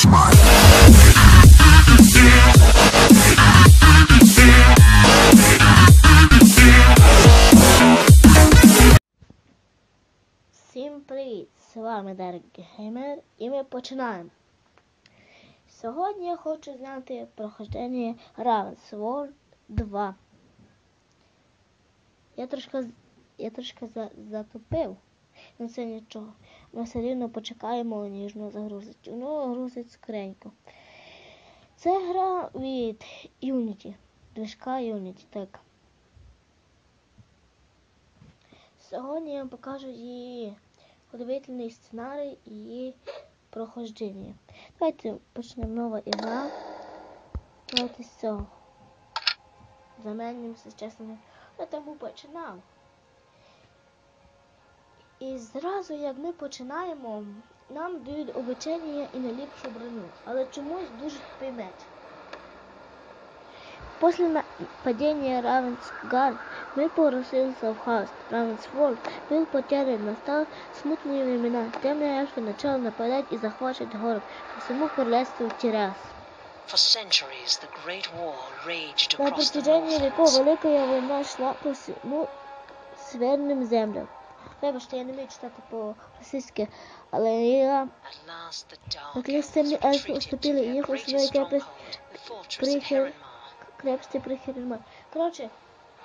Flashman. Всім привіт! З вами Дерек Геймер і ми починаємо. Сьогодні я хочу зняти прохождення Ravensworld 2. Я трошки, я трошки за, затупив, але це нічого. Ми все рівно почекаємо, ніж воно загрузить. Воно грузить скоренько. Це гра від Unity. Движка Unity, так. Сьогодні я вам покажу її подивительний сценарій і її проходження. Давайте почнемо нова ігра. Давайте з цього. Заменимося, чесно. Я тому починав. І зразу, як ми починаємо, нам дають обучення і найліпшу броню. Але чомусь дуже тупий меч. После нападения Равенсгард мы погрузился в хаос. Равенсворд был потерян, настал смутные времена. Темные эльфы начали нападать и захватывать город. По всему королевству Тирас. For centuries, the Great War raged На across the протяжении веков Northlands. Великая война шла по всему северным землям. Вибачте, я не вмію читати по-російськи, але я At last, the Dark Наконец, Elves темные эльфы retreated уступили, to и their их greatest основная крепость stronghold, the fortress of Прихер- Heronmar. крепости Прихерма. Короче,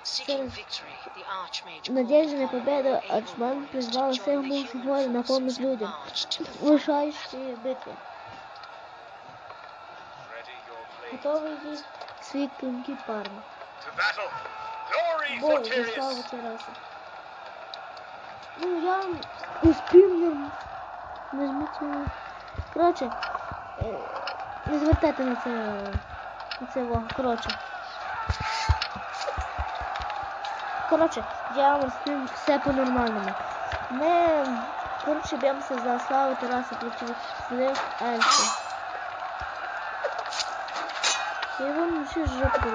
Seeking Через victory, the Archmage надежде на called upon победу all able Арчман warriors призвал to всех join the мужских human воинов на forces помощь and людям, march to the front. вирушающие в битве. Ready your blade. Готовы идти свои клинки парни. To battle. Glory Ну, я не нажміть. Коротше, е, не звертайте на це на це увагу. Коротше. Коротше, я вам розповім все по-нормальному. Ми, коротше, б'ємося за славу Тараса проти злих ельфів. Я вам ще жопу.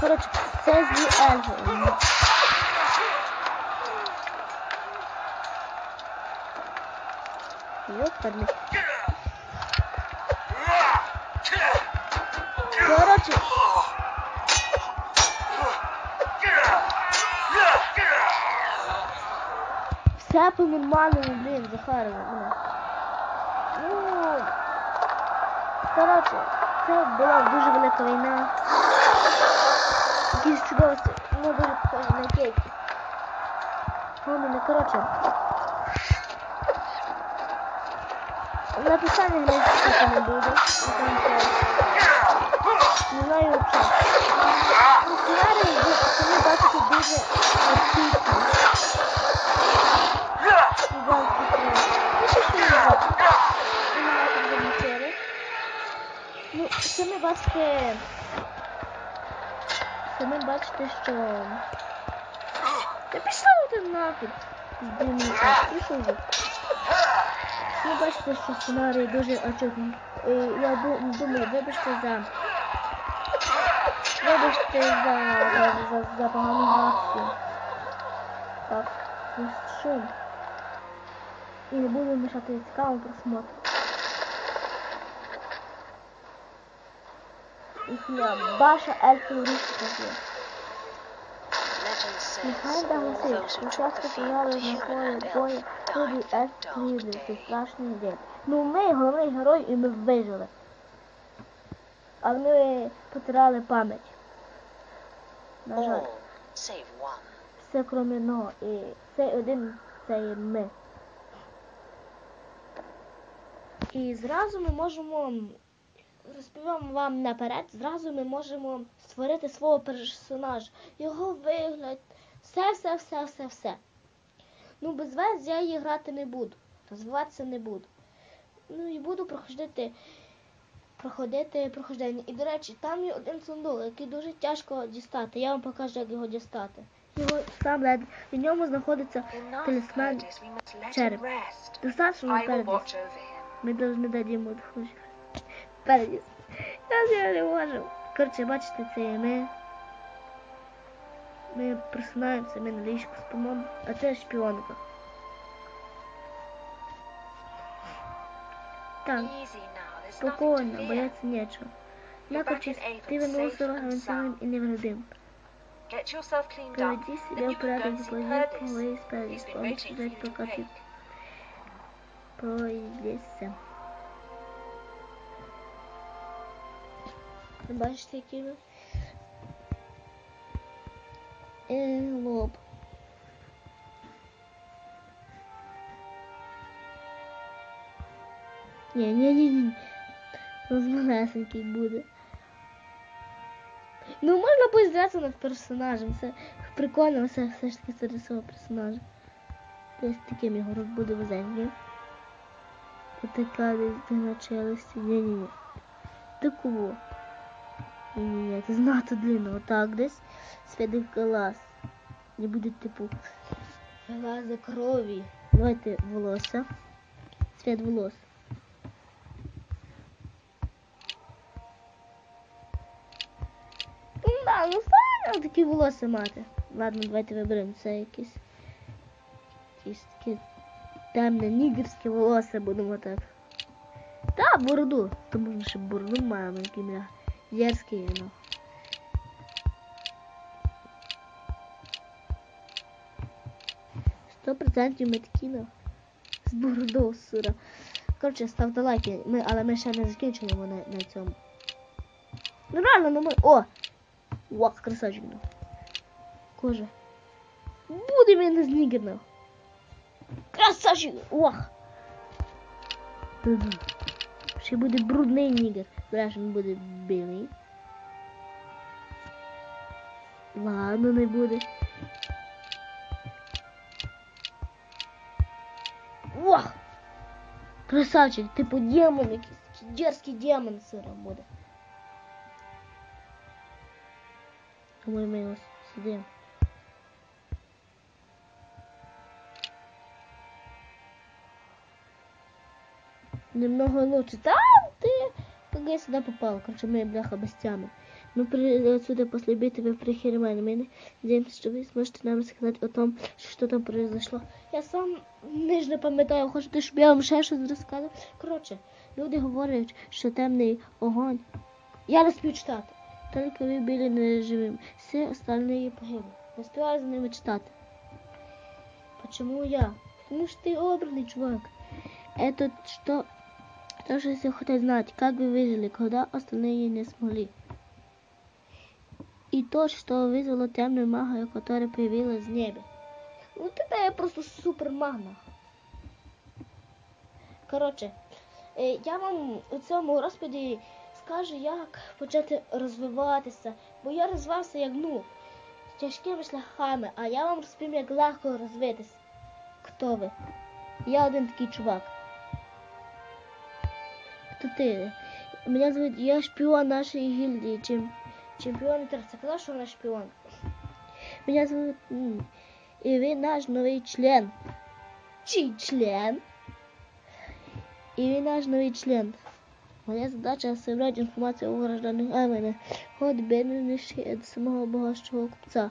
Коротше, це злі ельфи. Ёпарный. Короче, все по-нормальному, блін, Захарова, блін. Ну, коротше, це була дуже велика війна. Якісь чудовиці, ну дуже похоже на кейки. Ну, мене, коротше. Написання читати не що Не знаю взагалі. Сценарій, ви бачите, дуже. Ну, самі бачите... Самі бачите, що... Та пішов ти нафіг. Здивніше, пішов вже. Ви бачите, що сценарій дуже очевидний. Я думаю, вибачте за. Вибачте за, за, за, за погану реакцію. Так, ось шум. І не буду мішати цікавому просмотру. Їхня баша ельфів русика є. Those who took учасники the фіналу на полі бою, загиблий цей day. страшний день. Ну ми головний герой і ми вижили. Але ми потеряли пам'ять. На жаль, все крім одного. І цей один це є ми. І зразу ми можемо розповім вам наперед, зразу ми можемо створити свого персонажа, його вигляд, все, все, все, все, все. Ну, без вас я її грати не буду. Розвиватися не буду. Ну і буду проходити, проходити прохождення. І, до речі, там є один сундук, який дуже тяжко дістати. Я вам покажу, як його дістати. Його там лед, в ньому знаходиться талисман череп. Over him. Ми повинні дати йому. Передіс. Я не можу. Коротше, бачите, це є ми. Ми просинаємося, ми на ліжку спимо, а це шпіонка. Так, Easy now. Спокойно, бояться нечего. Наконец, ты вернулся равноценным и невредим. Get yourself cleaned up. Приведи себя Then в you can go порядок and и see положи Purvis. полы справить. He's been Помощь waiting for ждать, you пока in ты bed. пройдешься. Бачите, який лоб. Ні, ні, ні, ні. Розмалесенький буде. Ну, можна поіздратися над персонажем. Це прикольно, все, все ж таки серед свого персонажа. Десь таким його буде вузенький. Отака десь. Ні-ні-ні. Такого. Ні-ні-ні, це знато длинно. Отак десь. Свідив глаз. Не буде типу глаза крові. Давайте волосся. Цвет волос. Да, ну файно такі волосся мати. Ладно, давайте виберемо це якесь. Якісь такі темне нігерське волосся будемо так. Та, бороду. То можна ще бороду маємо, який мене дерзкий, ну. Сто процентів такі, ну. З бородою, сура. Коротше, ставте лайки, ми, але ми ще не закінчуємо на, на цьому. Ну реально, ну ми. О! Вах, красавчик. ну. Кожа. Буде він з нігерного. Красавчик! Мгм. Ще буде брудний нігер. Зараз він буде білий. Ладно, не буде. Вах! Красавчик, типу демон якийсь. Дерзкий демон сиром буде. Тому ми його сидимо. Немного лучше. Там ты, как я сюда попал. Короче, мы, бляха, без тями. Мы пришли отсюда после битвы при Хермане. Мы надеемся, что вы сможете нам рассказать о том, что там произошло. Я сам не ж не пам'ятаю, хочете, щоб я вам ще щось розказав. Коротше, люди говорять, що темний огонь. Я не спів читати. Тільки ви були неживим. Всі остальні погибли. Не співаю за ними читати. Почему я? Потому что ты обранный чувак. Это что... То, что все хотят знать, как вы выжили, когда остальные не смогли. И то, что вызвало темную магию, которая появилась в небе. Ну, тебе я просто супер магна. Коротше, е, я вам у цьому розповіді скажу, як почати розвиватися. Бо я розвивався як ну, тяжкими шляхами, а я вам розповім, як легко розвитися. Хто ви? Я один такий чувак. Хто ти? Мене звуть, я шпіон нашої гільдії. Чим, чемпіон Терця. Казав, що вона шпіон. Мене звуть... м, І ви наш новий член. Чий член? І він наш новий член. Моя задача собрати інформацію у гражданах Аймене. Ход бідніший від самого багатшого купця.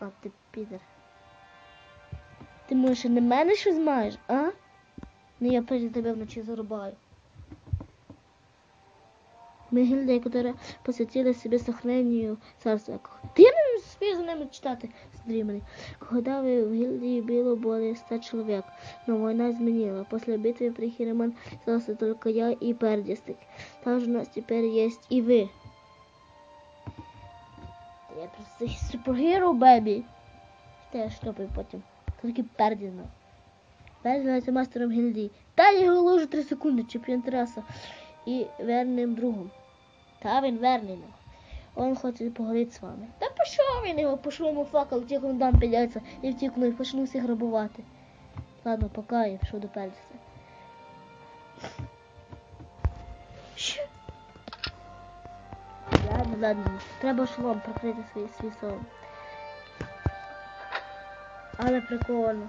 А ти підер. Ти може на мене щось маєш, а? Ну я перед тебе вночі зарубаю. Мы гильдия, которая посвятила себе сохранению царства. Ты не успеешь за ними читати, Стріманий. Когда вы в гильдии было более ста человек, но война изменила. После битвы при Хиреман остался только я и Пердистик. Также у нас теперь есть и вы. Я просто супергерой, бебі. Та я штопаю потім. Тільки Перді знав. Перді становиться мастером гільдії. Та я його ложу 3 секунди, чемпіон траса. І верним другом. Та він верний. ну. Он хоче поговорити з вами. Та пішов він його, пішов йому факел, ті він дам підняться і втікну, і почну всіх грабувати. Ладно, пока я пішов до Пердіса. Що? Ладно, ладно. Треба шолом прикрити свій, свій сон. Але прикольно.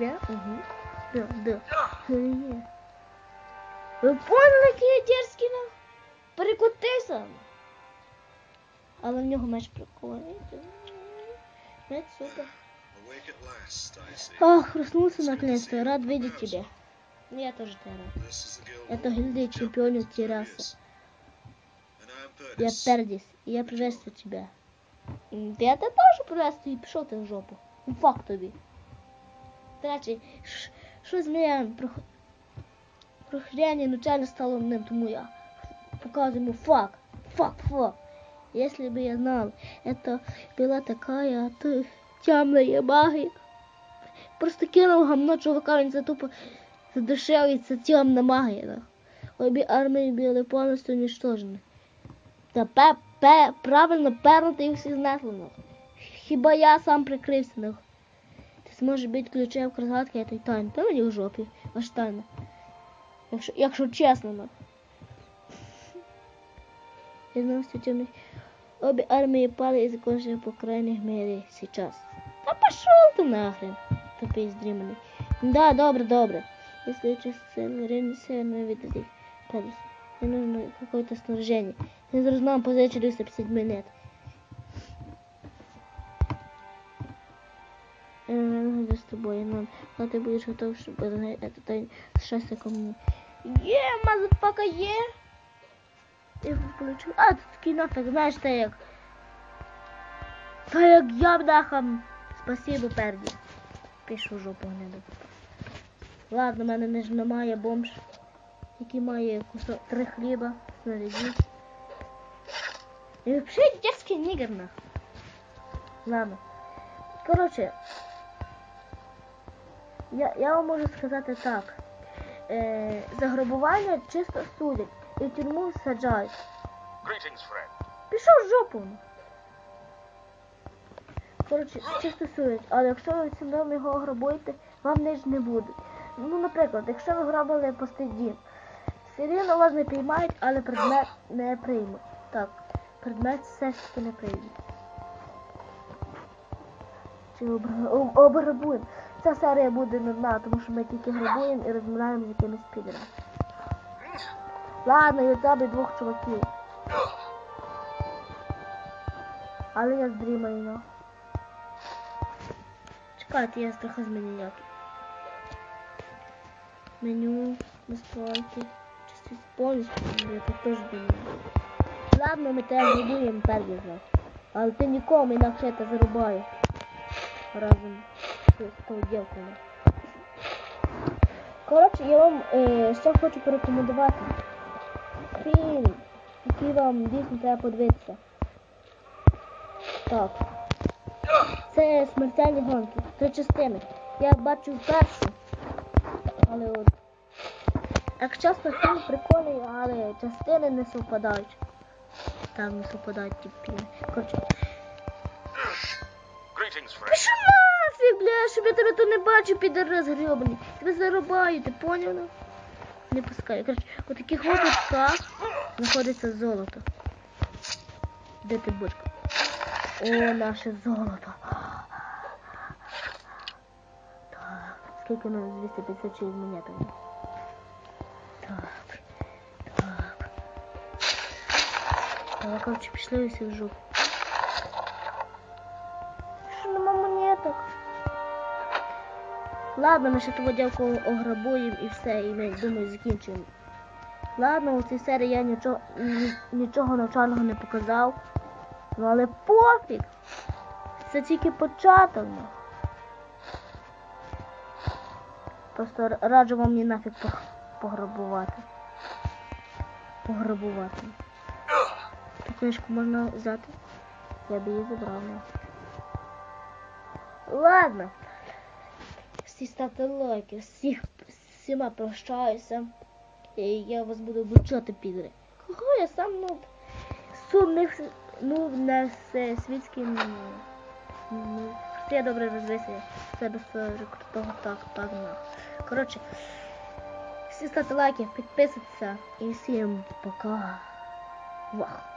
Є, угу. Да, да. Є. Ви поняли, який я дерзкий нам? Перекотися. Але в нього меч прикольний. Меч супер. Ах, проснулся наконец-то. Рад видеть тебя. Я. This is the guild. Гильдия чемпионов Терраса. Я Пердис, и я приветствую тебя. Я тебе теж приветствую, і пішов ти в жопу. Ну, Фак тобі. До речі, ш- що з мене прох- прохряння начально стало ним, тому я показываю ему фак. Фак, фак. Если бы я знал, это была такая ты, темная магия. Просто кинул гамно чувака, він це тупо задушив, і це темна магія. да. Обі армії були повністю уничтожені. Та пе, пе, правильно пернути їх всі знесли. ну. Хіба я сам прикрився ну. Ти зможеш бути ключем в розгадки этой тайни. Та мені в жопі, аж тайна. Якщо, якщо чесно, ну. Я знав, що темний. Обе армии пали и закончили по крайней мере сейчас. Да пошел ты нахрен, тупый издриманный. Да, добре, добре. Если часть время северно видеть их. Палец. Мне нужно какое-то снаряжение. Я зараз нам позичу 250 монет. не с тобой, но когда ты будешь готов, чтобы разгадать это тайну счастье ко мне. Є, мазафака, є! Я получу. А, тут такий нафиг, знаєш, та як. Та як я бдахам. Спасибо, Перді. Пішу в жопу гниду. Ладно, в мене не ж немає бомж, який має кусок три хліба, снаряді. І взагалі дядський нігер нах. Ладно. Коротше, я, я вам можу сказати так. Е, заграбування чисто судять і в тюрму саджають. Пішов в жопу. Коротше, чисто судять, але якщо ви цим домом його грабуєте, вам не ж не будуть. Ну, наприклад, якщо ви грабили все рівно вас не приймають, але предмет не приймуть. Так, предмет все ж таки не приймуть. Чи обграбуємо. Ця серія буде нудна, тому що ми тільки грабуємо і розмовляємо з якимись підерами. Ладно, я тебе двох чуваків. Але я здрімаю, ну. Чекайте, я трохи зміню ніякі. Меню, настройки, чисто повністю, я тут теж думаю. Ладно, ми тебе зробуємо перді знав. Але ти нікому інакше це зарубаю. Разом з тою. Коротше, я вам е, ще хочу порекомендувати фільм, який вам дійсно треба подивитися. Так. Це смертельні гонки. Три частини. Я бачив першу. Але от. Як чесно, фільм прикольний, але частини не совпадають. Там не совпадають ті фільми. Коротше. Greetings, friend. Бля, щоб я тебе тут не бачу, підарас гребаний. Тебе зарубаю, ти поняв? ну? Не пускаю. Коротше, у таких випадках знаходиться золото. Де ти бочка? О, наше золото. Так, скільки у нас 256 монеток? Так, так. Так, коротше, пішли всі в жопу. Ладно, ми ще того дівку ограбуємо і все, і ми, думаю, закінчуємо. Ладно, у цій серії я нічого, нічого навчального не показав. Ну але пофіг. Це тільки початок. Просто раджу вам не нафіг пограбувати. Пограбувати. Ту книжку можна взяти. Я б її забрав. Ладно. Всі ставте лайки, всіх всіма прощаюся. І я вас буду обучати підри. Кого я сам ну сумний ну не все світський ну, я добре розвисую себе свого крутого так так на. Коротше, всі ставте лайки, підписуйтеся і всім пока. Вах.